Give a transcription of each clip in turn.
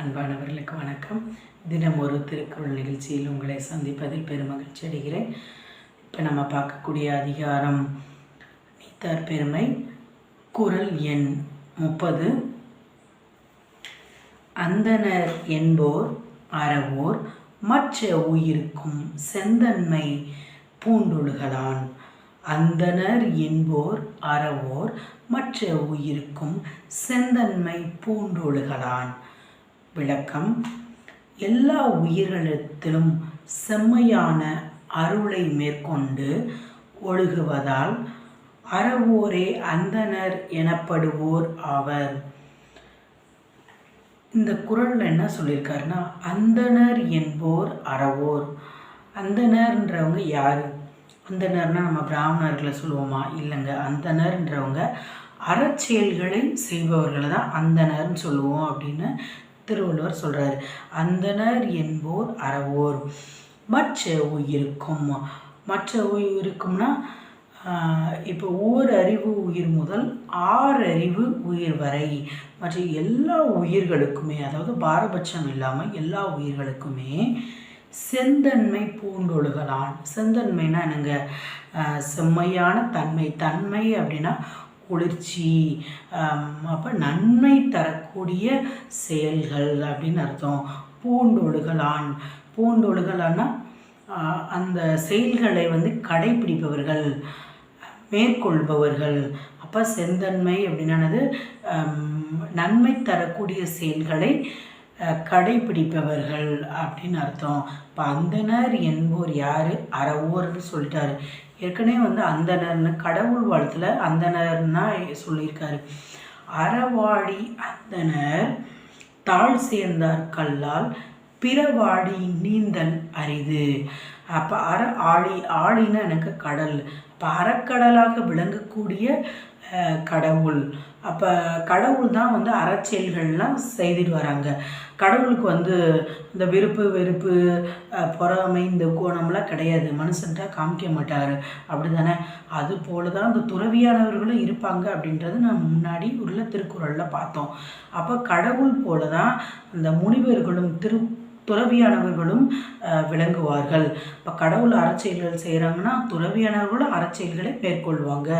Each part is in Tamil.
அன்பானவர்களுக்கு வணக்கம். தினம் ஒரு திருக்குறள் நிகழ்ச்சியில் உங்களை சந்திப்பதில் பெருமகிழ்ச்சி அடைகிறேன். இப்போ நம்ம பார்க்கக்கூடிய அதிகாரம் நீத்தார் பெருமை குரல் எண் முப்பது. அந்தணர் என்போர் அறவோர் மற்ற உயிருக்கும் செந்தன்மை பூண்டொழுகலான். அந்தணர் என்போர் அறவோர் மற்ற உயிருக்கும் செந்தன்மை பூண்டொழுகலான். விளக்கம். எல்லா உயிர்களிடத்திலும் செம்மையான அருளை மேற்கொண்டு ஒழுகுவதால் அறவோரே அந்தணர் எனப்படுவோர் ஆவர். இந்த குரலில் என்ன சொல்லியிருக்காருன்னா அந்தணர் என்போர் அறவோர். அந்தனர்ன்றவங்க யார்? அந்தனர்னா நம்ம பிராமணர்களை சொல்லுவோமா? இல்லைங்க. அந்தனர்ன்றவங்க அறச்செயல்களை செய்பவர்களை தான் அந்தனர்னு சொல்லுவோம் அப்படின்னு திருவள்ளுவர் சொல்கிறார் அந்தணர் என்போர் அறவோர். மற்ற உயிருக்கும் மற்ற உயிருக்கும்னா இப்போ ஓர் அறிவு உயிர் முதல் ஆறு அறிவு உயிர் வரை. மற்ற எல்லா உயிர்களுக்குமே அதாவது பாரபட்சம் இல்லாமல் எல்லா உயிர்களுக்குமே செந்தன்மை பூண்டொழுகலான் செந்தன்மைனா என்னங்க? செம்மையான தன்மை. தன்மை அப்படின்னா குளிர்ச்சி அப்போ நன்மை தரக்கூடிய செயல்கள் அப்படின்னு அர்த்தம். பூண்டொழுகலான் பூண்டொழுகலான்னா அந்த செயல்களை வந்து கடைபிடிப்பவர்கள் மேற்கொள்பவர்கள். அப்போ செந்தன்மை அப்படின்னானது நன்மை தரக்கூடிய செயல்களை கடைபிடிப்பவர்கள் அப்படின்னு அர்த்தம். இப்போ அந்தனர் என்போர் யார்? அறவோர்னு சொல்லிட்டாரு. ஏற்கனவே வந்து அந்தனர்னு கடவுள் வாழ்த்தில் அந்தனர்னா சொல்லியிருக்காரு. அறவாடி அந்தனர் தாழ் சேர்ந்தார் கல்லால் பிறவாடி நீந்தல் அரிது. அப்போ அற ஆழி ஆழின்னா எனக்கு கடல். அப்போ அறக்கடலாக விளங்கக்கூடிய கடவுள். அப்போ கடவுள் தான் வந்து அறச்செயல்கள்லாம் செய்துட்டு வராங்க. கடவுளுக்கு வந்து இந்த விருப்பு வெறுப்பு பொறாமை இந்த கோணம்லாம் கிடையாது. மனுஷன்ட்டா காமிக்க மாட்டார். அப்படி தானே அது போல தான் அந்த துறவியானவர்களும் இருப்பாங்க அப்படின்றது நான் முன்னாடி உள்ள திருக்குறளில் பார்த்தோம். அப்போ கடவுள் போல தான் அந்த முனிவர்களும் திரு துறவியானவர்களும் விளங்குவார்கள். இப்போ கடவுள் அறச்செயல்கள் செய்கிறாங்கன்னா துறவியானவர்களும் அறச்செயல்களை மேற்கொள்வாங்க.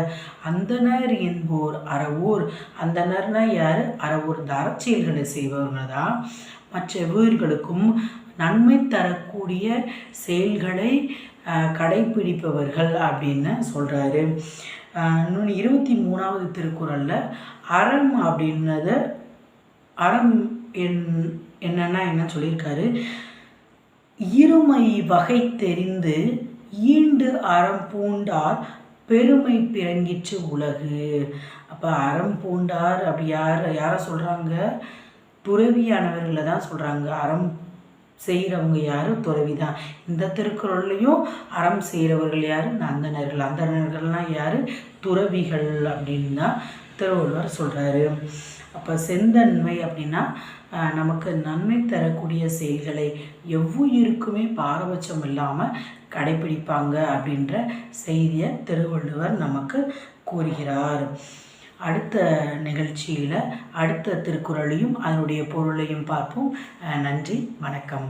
அந்தனர் என்போர் அறவூர் அந்தனர்னா யார்? அறவூர். இந்த அறச்செயல்களை செய்பவர்கள் தான் மற்ற உயிர்களுக்கும் நன்மை தரக்கூடிய செயல்களை கடைபிடிப்பவர்கள் அப்படின்னு சொல்கிறாரு இன்னொன்று இருபத்தி மூணாவது திருக்குறளில் அறம் அப்படின்னத அறம் என் என்னன்னா என்ன சொல்லியிருக்காரு? இருமை வகை தெரிந்து ஈண்டு அறம் பூண்டார் பெருமை பிறங்கிச்சு உலகு. அப்போ அறம் பூண்டார் அப்படி யார் யாரை சொல்கிறாங்க துறவியானவர்களை தான் சொல்கிறாங்க அறம் செய்கிறவங்க யார்? துறவி தான். இந்த திருக்குறள்லையும் அறம் செய்கிறவர்கள் யார்? அந்தனர்கள் அந்தனர்கள்லாம் யார்? துறவிகள் அப்படின்னு தான் திருவள்ளுவர் சொல்கிறாரு இப்போ செந்தன்மை அப்படின்னா நமக்கு நன்மை தரக்கூடிய செயல்களை எவ்வுயிருக்குமே பாரபட்சம் இல்லாமல் கடைபிடிப்பாங்க அப்படின்ற செய்தியை திருவள்ளுவர் நமக்கு கூறுகிறார். அடுத்த நிகழ்ச்சியில் அடுத்த திருக்குறளையும் அதனுடைய பொருளையும் பார்ப்போம். நன்றி வணக்கம்.